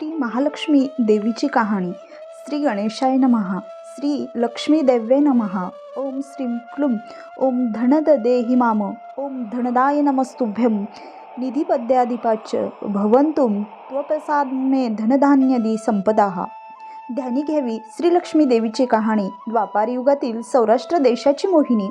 श्री महालक्ष्मी देवीची कहाणी. श्री गणेशाय नमः. श्री लक्ष्मी देव्ये नमः. ओम श्रीं क्लुं. ओम धनद देहि माम. ओम धनदाय नमस्तुभ्यं. निधिपद्याधिपाच भवंतुम त्वप्रसाद मे धनधान्यदी संपदाः. ध्यानी घ्यावी श्रीलक्ष्मी देवीची कहाणी. द्वापार युगातील सौराष्ट्र देशाची मोहिनी.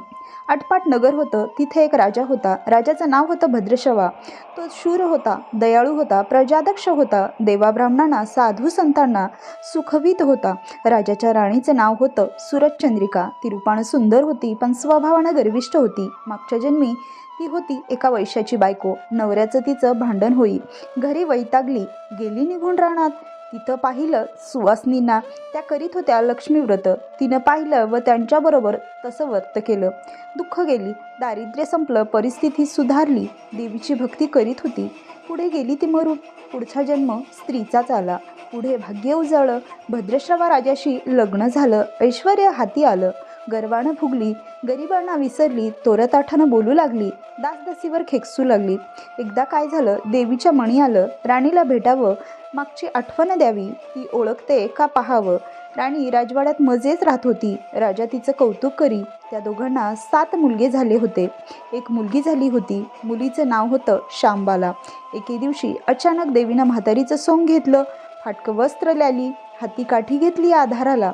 आटपाट नगर होतं तिथे एक राजा होता. राजाचं नाव होतं भद्रशवा. तो शूर होता दयाळू होता प्रजादक्ष होता देवाब्राह्मणांना साधू संतांना सुखवीत होता. राजाच्या राणीचं नाव होतं सुरतचंद्रिका ती रूपानं सुंदर होती पण स्वभावानं गर्विष्ठ होती. मागच्या जन्मी ती होती एका वैशाची बायको. नवऱ्याचं तिचं भांडण होई. घरी वैतागली. गेली निघून राहणार तिथं पाहिलं सुवासनींना त्या करीत होत्या लक्ष्मीव्रत तिनं पाहिलं व त्यांच्याबरोबर तसं वर्त केलं. दुःख गेली. दारिद्र्य संपलं. परिस्थिती सुधारली. देवीची भक्ती करीत होती. पुढे गेली ती मरून पुढचा जन्म स्त्रीचाच आला. पुढे भाग्य उजळलं. भद्रश्रवा राजाशी लग्न झालं. ऐश्वर हाती आलं. गर्वानं फुगली गरिबांना विसरली. तोरताठानं बोलू लागली. दासदासीवर खेकसू लागली. एकदा काय झालं? देवीच्या मणी आलं. राणीला भेटावं. मागची आठवण द्यावी ती ओळखते का पाहावं. राणी राजवाड्यात मजेच राहत होती. राजा तिचं कौतुक करी. त्या दोघांना सात मुलगे झाले होते. एक मुलगी झाली होती. मुलीचं नाव होतं शांबाला. एके दिवशी अचानक देवीनं म्हातारीचं सोंग घेतलं. फाटकं वस्त्र ल्याली. हाती काठी घेतली आधाराला.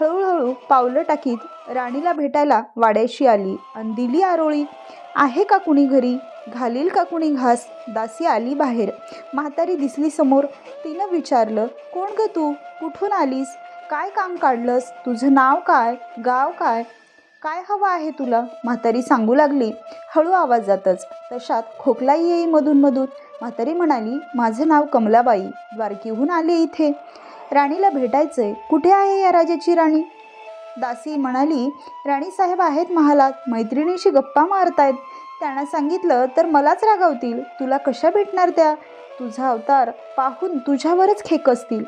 हळूहळू पावलं टाकीत राणीला भेटायला वाड्याशी आली. आणि दिली आरोळी. आहे का कुणी घरी? घालील का कुणी घास? दासी आली बाहेर. म्हातारी दिसली समोर. तिनं विचारलं कोण ग तू? कुठून आलीस? काय काम काढलंस? तुझं नाव काय? गाव काय? काय हवं आहे तुला? म्हातारी सांगू लागली. हळू आवाजातच तशात खोकलाही येई मधून मधून म्हातारी म्हणाली माझं नाव कमलाबाई. द्वारकीहून आले इथे. राणीला भेटायचंय. कुठे आहे या राजाची राणी? दासी म्हणाली राणीसाहेब आहेत महालात. मैत्रिणीशी गप्पा मारतायत. त्यांना सांगितलं तर मलाच रागावतील. तुला कशा भेटणार त्या? तुझा अवतार पाहून तुझ्यावरच खेक असतील.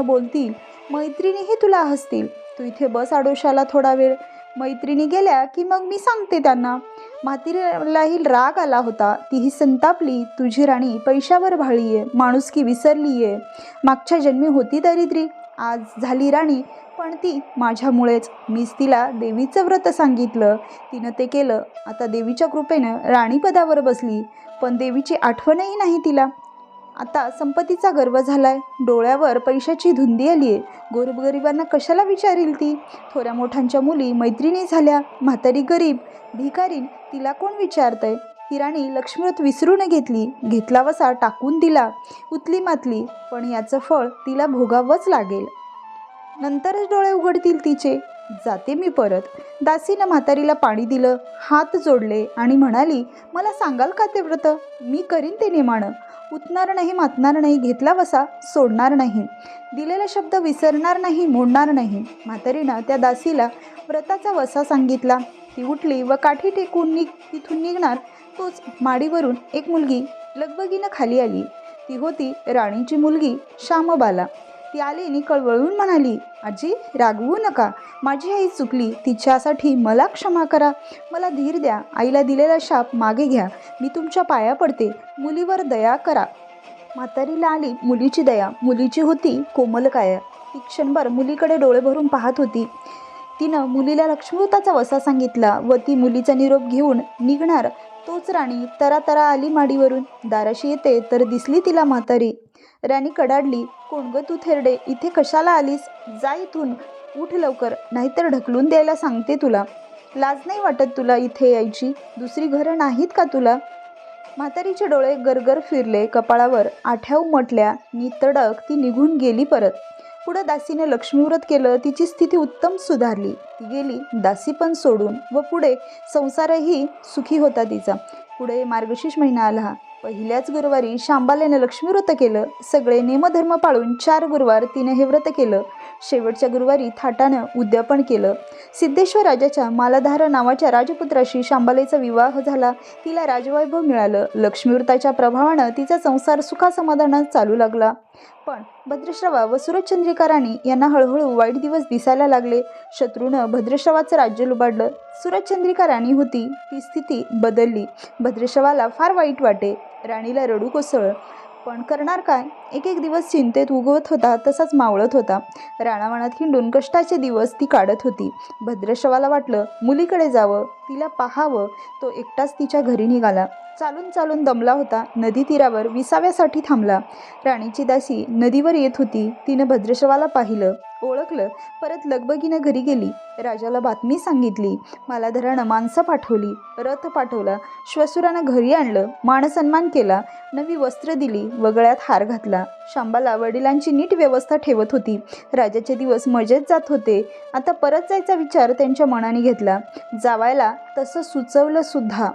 बोलतील. मैत्रिणीही तुला हसतील. तू इथे बस आडोशाला थोडा वेळ. मैत्रिणी गेल्या की मग मी सांगते त्यांना. म्हातीलाही राग आला होता. तीही संतापली. तुझी राणी पैशावर भाळी आहे माणुसकी विसरली आहे मागच्या जन्मी होती दरिद्री आज झाली राणी. पण ती माझ्यामुळेच. मीच तिला देवीचं व्रत सांगितलं. तिनं ते केलं. आता देवीच्या कृपेनं राणीपदावर बसली. पण देवीची आठवणही नाही तिला. आता संपत्तीचा गर्व झालाय. डोळ्यावर पैशाची धुंदी आली आहे गोरगरिबांना कशाला विचारील ती? थोड्या मोठ्यांच्या मुली मैत्रिणी झाल्या. म्हातारी गरीब. भिकारीन तिला कोण विचारतंय? ही राणी लक्ष्मीव्रत विसरून घेतली. घेतला वसा टाकून दिला. उतली मातली. पण याचं फळ तिला भोगावंच लागेल. नंतरच डोळे उघडतील तिचे. जाते मी परत. दासीनं म्हातारीला पाणी दिलं. हात जोडले आणि म्हणाली मला सांगाल का ते व्रत? मी करीन ते नेमाणं. उतणार नाही मातणार नाही घेतला वसा सोडणार नाही. दिलेला शब्द विसरणार नाही मोडणार नाही. म्हातारीनं त्या दासीला व्रताचा वसा सांगितला. ती उठली व काठी टेकून निघ तिथून निघणार. तोच माडीवरून एक मुलगी लगबगीनं खाली आली. ती होती राणीची मुलगी श्यामबाला. ती आली आणि कळवळून म्हणाली आजी रागवू नका. माझी आई चुकली. तिच्यासाठी मला क्षमा करा. मला धीर द्या. आईला दिलेला शाप मागे घ्या. मी तुमच्या पाया पडते. मुलीवर दया करा. म्हातारीला आली मुलीची दया. मुलीची होती कोमलकाया ती क्षणभर मुलीकडे डोळे भरून पाहत होती. तिनं मुलीला लक्ष्मीवताचा वसा सांगितला व ती मुलीचा निरोप घेऊन निघणार तोच राणी. तरा तरा आली माडीवरून. दाराशी येते तर दिसली तिला म्हातारी. राणी कडाडली कोण ग तू थेरडे? इथे कशाला आलीस? जा इथून. उठ लवकर. नाहीतर ढकलून द्यायला सांगते तुला. लाज नाही वाटत तुला इथे यायची. दुसरी घरं नाहीत का तुला? म्हातारीचे डोळे गरगर फिरले कपाळावर. आठ्या उमटल्या नितडक ती निघून गेली परत. पुढं दासीने लक्ष्मीव्रत केलं तिची स्थिती उत्तम सुधारली. ती गेली दासी पण सोडून व पुढे संसारही सुखी होता तिचा. पुढे मार्गशीर्ष महिना आला. पहिल्याच गुरुवारी शांबाल्याने लक्ष्मीव्रत केलं. सगळे नेमधर्म पाळून चार गुरुवार तिनं हे व्रत केलं. शेवटच्या गुरुवारी थाटानं उद्यापन केलं. सिद्धेश्वर राजाच्या मालाधार नावाच्या राजपुत्राशी शांबालेचा विवाह झाला. तिला राजवैभव मिळालं. लक्ष्मीवृताच्या प्रभावानं तिचा संसार सुखासमाधानात चालू लागला. पण भद्रश्रवा व सुरचंद्रिका राणी यांना हळूहळू वाईट दिवस दिसायला लागले. शत्रूनं भद्रश्रवाचं राज्य लुबाडलं. सुरचंद्रिका राणी होती. ती स्थिती बदलली. भद्रश्रवाला फार वाईट वाटे. राणीला रडू कोसळ पण करणार काय? एक एक दिवस चिंतेत उगवत होता तसाच मावळत होता. राणावाणात हिंडून कष्टाचे दिवस ती काढत होती. भद्रशवाला वाटलं मुलीकडे जावं तिला पाहावं तो एकटाच तिच्या घरी निघाला. चालून चालून दमला होता. नदी तीरावर विसाव्यासाठी थांबला. राणीची दासी नदीवर येत होती. तिनं भद्रशवाला पाहिलं. ओळखलं. परत लगबगीनं घरी गेली. राजाला बातमी सांगितली. मालाधरानं माणसं पाठवली. रथ पाठवला. श्वसुरानं घरी आणलं. मानसन्मान केला. नवी वस्त्र दिली. वगळ्यात हार घातला. शांबाला वडिलांची नीट व्यवस्था ठेवत होती. राजाचे दिवस मजेत जात होते. आता परत जायचा विचार त्यांच्या मनाने घेतला. जावायला तसं सुचवलं सुद्धा.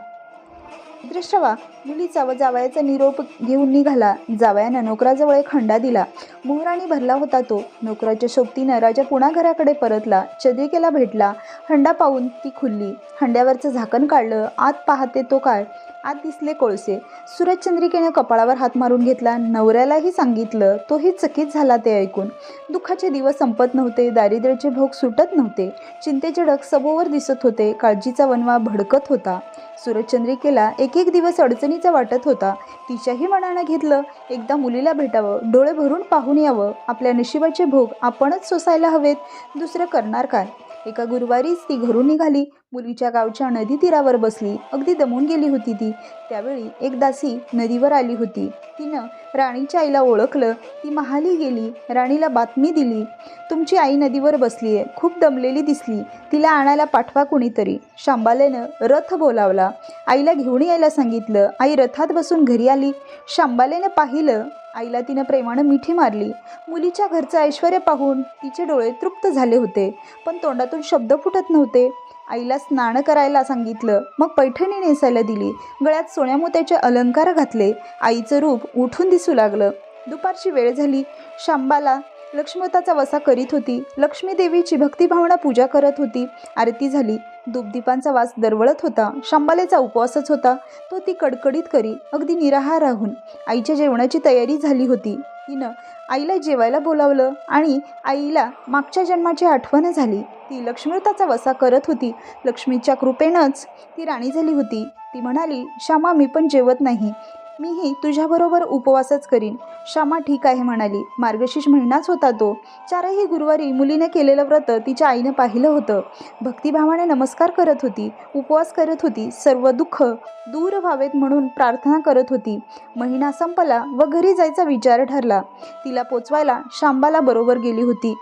दृश्यवा मुलीचा व जावयाचा निरोप घेऊन निघाला. जावयानं नोकराजवळ एक हंडा दिला. मोहराणी भरला होता तो. नोकराच्या सोबतीनं राजा पुन्हा घराकडे परतला चदिकेला भेटला. हंडा पाहून ती खुलली. हंड्यावरचं झाकण काढलं. आत पाहते तो काय आत दिसले कोळसे. सूरज चंद्रिकेनं कपाळावर हात मारून घेतला. नवऱ्यालाही सांगितलं तोही चकित झाला ते ऐकून. दुःखाचे दिवस संपत नव्हते दारिद्र्याचे भोग सुटत नव्हते. चिंतेचे डग सबोवर दिसत होते काळजीचा वनवा भडकत होता. सूरजचंद्रिकेला एक एक दिवस अडचणीचा वाटत होता. तिच्याही मनानं घेतलं एकदा मुलीला भेटावं डोळे भरून पाहून यावं. आपल्या नशिबाचे भोग आपणच सोसायला हवेत. दुसरं करणार काय? एका गुरुवारीच ती घरून निघाली. मुलीच्या गावच्या नदी तीरावर बसली. अगदी दमून गेली होती ती. त्यावेळी एक दासी नदीवर आली होती. तिनं राणीच्या आईला ओळखलं. ती महाली गेली. राणीला बातमी दिली. तुमची आई नदीवर बसली आहे खूप दमलेली दिसली. तिला आणायला पाठवा कुणीतरी. शांबालेनं रथ बोलावला. आईला घेऊन यायला सांगितलं. आई रथात बसून घरी आली. शांबालेनं पाहिलं. आईला तिनं प्रेमानं मिठी मारली. मुलीच्या घरचं ऐश्वर पाहून तिचे डोळे तृप्त झाले होते. पण तोंडातून शब्द फुटत नव्हते. आईला स्नान करायला सांगितलं. मग पैठणी नेसायला दिली. गळ्यात सोन्या मोत्याचे अलंकार घातले. आईचं रूप उठून दिसू लागलं. दुपारची वेळ झाली. शांबाला लक्ष्मताचा वसा करीत होती. लक्ष्मी देवीची भक्तिभावना पूजा करत होती. आरती झाली. दुपदीपांचा वास दरवळत होता. शांबालेचा उपवासच होता. तो ती कडकडीत करी. अगदी निराहार राहून. आईच्या जेवणाची तयारी झाली होती. तिनं आईला जेवायला बोलावलं आणि आईला मागच्या जन्माची आठवण झाली. ती लक्ष्मीताचा वसा करत होती. लक्ष्मीच्या कृपेनंच ती राणी झाली होती. ती म्हणाली श्यामा मी पण जेवत नाही. मीही तुझ्याबरोबर उपवासच करीन. श्यामा ठीक आहे म्हणाली. मार्गशीर्ष महिनाच होता तो. चारही गुरुवारी मुलीने केलेलं व्रत तिच्या आईनं पाहिलं होतं. भक्तिभावाने नमस्कार करत होती. उपवास करत होती. सर्व दुःख दूर व्हावेत म्हणून प्रार्थना करत होती. महिना संपला व घरी जायचा विचार ठरला. तिला पोचवायला शांबाला बरोबर गेली होती.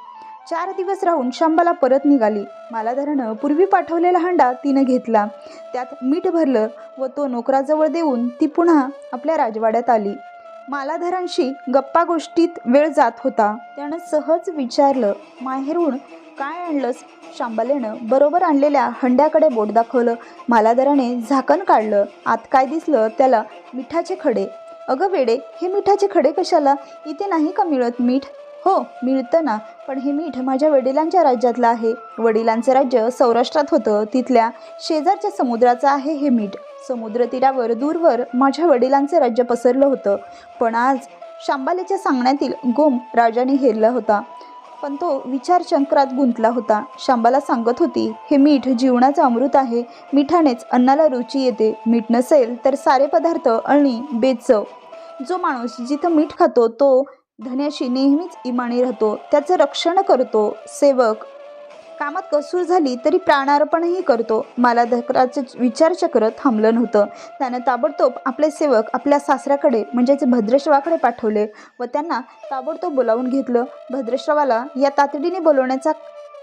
चार दिवस राहून शांबाला परत निघाली. मालाधरानं पूर्वी पाठवलेला हंडा तिनं घेतला. त्यात मीठ भरलं व तो नोकराजवळ देऊन ती पुन्हा आपल्या राजवाड्यात आली. मालाधरांशी गप्पा गोष्टीत वेळ जात होता. त्यानं सहज विचारलं माहेरून काय आणलंस? शांबालेनं बरोबर आणलेल्या हंड्याकडे बोट दाखवलं. मालाधराने झाकण काढलं. आत काय दिसलं त्याला मिठाचे खडे. अगं वेडे हे मिठाचे खडे कशाला? इथे नाही का मिळत मीठ? हो मिळतं ना. पण हे मीठ माझ्या वडिलांच्या राज्यातलं आहे. वडिलांचं राज्य सौराष्ट्रात होतं. तिथल्या शेजारच्या समुद्राचं आहे हे मीठ. समुद्रतीरावर दूरवर माझ्या वडिलांचं राज्य पसरलं होतं. पण आज शांबालेच्या सांगण्यातील गोम राजाने हेरला होता. पण तो विचारचक्रात गुंतला होता. शांबाला सांगत होती हे मीठ जीवनाचं अमृत आहे. मिठानेच अन्नाला रुची येते. मीठ नसेल तर सारे पदार्थ आणि बेचव जो माणूस जिथं मीठ खातो तो धन्याशी नेहमीच इमानी राहतो त्याचं रक्षण करतो सेवक. कामात कसूर झाली तरी प्राणार्पणही करतो. मला धकराचं विचारचक्र थांबलं नव्हतं. त्यानं ताबडतोब आपले सेवक आपल्या सासऱ्याकडे म्हणजेच भद्रश्रवाकडे पाठवले व त्यांना ताबडतोब बोलावून घेतलं. भद्रश्रवाला या तातडीने बोलवण्याचा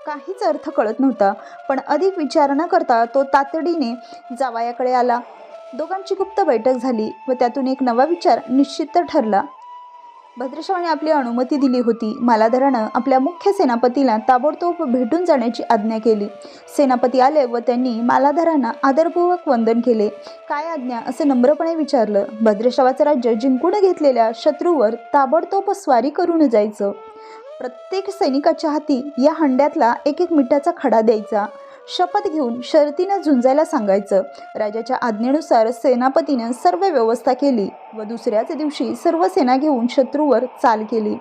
काहीच अर्थ कळत नव्हता पण अधिक विचार न करता तो तातडीने जावायाकडे आला. दोघांची गुप्त बैठक झाली व त्यातून एक नवा विचार निश्चित ठरला. भद्रश्रवाने आपली अनुमती दिली होती. मालाधरानं आपल्या मुख्य सेनापतीला ताबडतोब भेटून जाण्याची आज्ञा केली. सेनापती आले व त्यांनी मालाधरांना आदरपूर्वक वंदन केले. काय आज्ञा? असे नम्रपणे विचारलं. भद्रश्रवाचं राज्य जिंकून घेतलेल्या शत्रूवर ताबडतोब स्वारी करून जायचं. प्रत्येक सैनिकाच्या हाती या हंड्यातला एक एक मिठाचा खडा द्यायचा. शपथ घेऊन शर्तीनं झुंजायला सांगायचं. राजाच्या आज्ञेनुसार सेनापतीनं सर्व व्यवस्था केली व दुसऱ्याच दिवशी सर्व सेना घेऊन शत्रूवर चाल केली.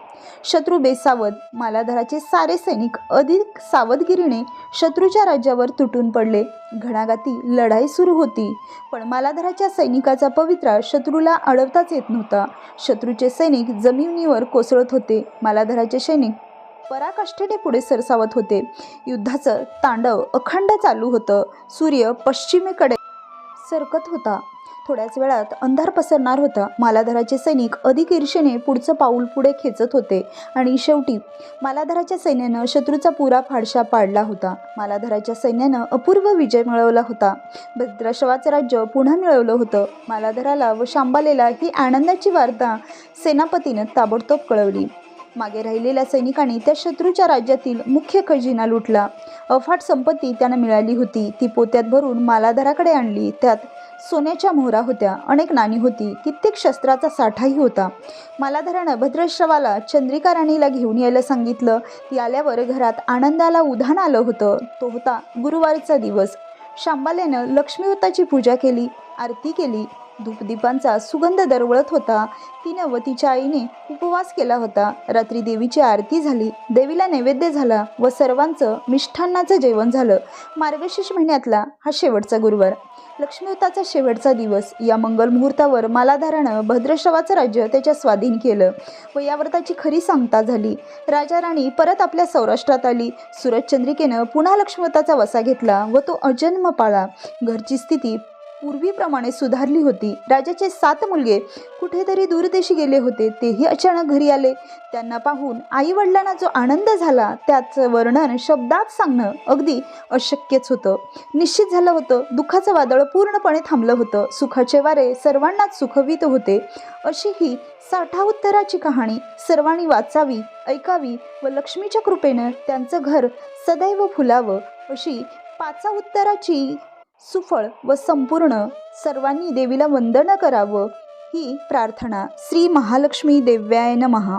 शत्रू बेसावध मालाधराचे सारे सैनिक अधिक सावधगिरीने शत्रूच्या राज्यावर तुटून पडले. घणाघाती लढाई सुरू होती पण मालाधराच्या सैनिकाचा पवित्रा शत्रूला अडवताच येत नव्हता. शत्रूचे सैनिक जमिनीवर कोसळत होते. मालाधराचे सैनिक पराकाष्ठेने पुढे सरसावत होते. युद्धाचं तांडव अखंड चालू होतं. सूर्य पश्चिमेकडे सरकत होता. थोड्याच वेळात अंधार पसरणार होता. मालाधराचे सैनिक अधिक ईर्षेने पुढचं पाऊल पुढे खेचत होते आणि शेवटी मालाधराच्या सैन्यानं शत्रूचा पुरा फाडशा पाडला होता. मालाधराच्या सैन्यानं अपूर्व विजय मिळवला होता. भद्राशवाचं राज्य पुन्हा मिळवलं होतं. मालाधराला व शांबालेला ही आनंदाची वार्ता सेनापतीनं ताबडतोब कळवली. मागे राहिलेल्या सैनिकांनी त्या शत्रूच्या राज्यातील मुख्य खजिना लुटला. अफाट संपत्ती त्यांना मिळाली होती. ती पोत्यात भरून मालाधराकडे आणली. त्यात सोन्याच्या मोहरा होत्या. अनेक नाणी होती. कित्येक शस्त्राचा साठाही होता. मालाधरानं भद्रश्रवाला चंद्रिका राणीला घेऊन यायला सांगितलं. ती आल्यावर घरात आनंदाला उधाण आलं होतं. तो होता गुरुवारचा दिवस. शांबालेनं लक्ष्मीवताची पूजा केली. आरती केली. धूपदीपांचा सुगंध दरवळत होता. तिनं व तिच्या आईने उपवास केला होता. रात्री देवीची आरती झाली. देवीला नैवेद्य झाला व सर्वांचं मिष्ठान्नाचं जेवण झालं. मार्गशीर्ष महिन्यातला हा शेवटचा गुरुवार. लक्ष्मीवताचा शेवटचा दिवस. या मंगल मुहूर्तावर मालाधारानं भद्रश्रवाचं राज्य त्याच्या स्वाधीन केलं व या व्रताची खरी सांगता झाली. राजा राणी परत आपल्या सौराष्ट्रात आली. सूरजचंद्रिकेनं पुन्हा लक्ष्मीवताचा वसा घेतला व तो अजन्म पाळा घरची स्थिती पूर्वीप्रमाणे सुधारली होती. राजाचे सात मुलगे कुठेतरी दूरदेशी गेले होते. तेही अचानक घरी आले. त्यांना पाहून आई वडिलांना जो आनंद झाला त्याचं वर्णन शब्दात सांगणं अगदी अशक्यच होतं. निश्चित झालं होतं दुःखाचं वादळ पूर्णपणे थांबलं होतं. सुखाचे वारे सर्वांनाच सुखवित होते. अशी ही साठा उत्तराची कहाणी सर्वांनी वाचावी ऐकावी व लक्ष्मीच्या कृपेनं त्यांचं घर सदैव फुलावं अशी पाचा उत्तराची सुफळ व संपूर्ण सर्वांनी देवीला वंदन करावं ही प्रार्थना श्री महालक्ष्मी देव्याय नमहा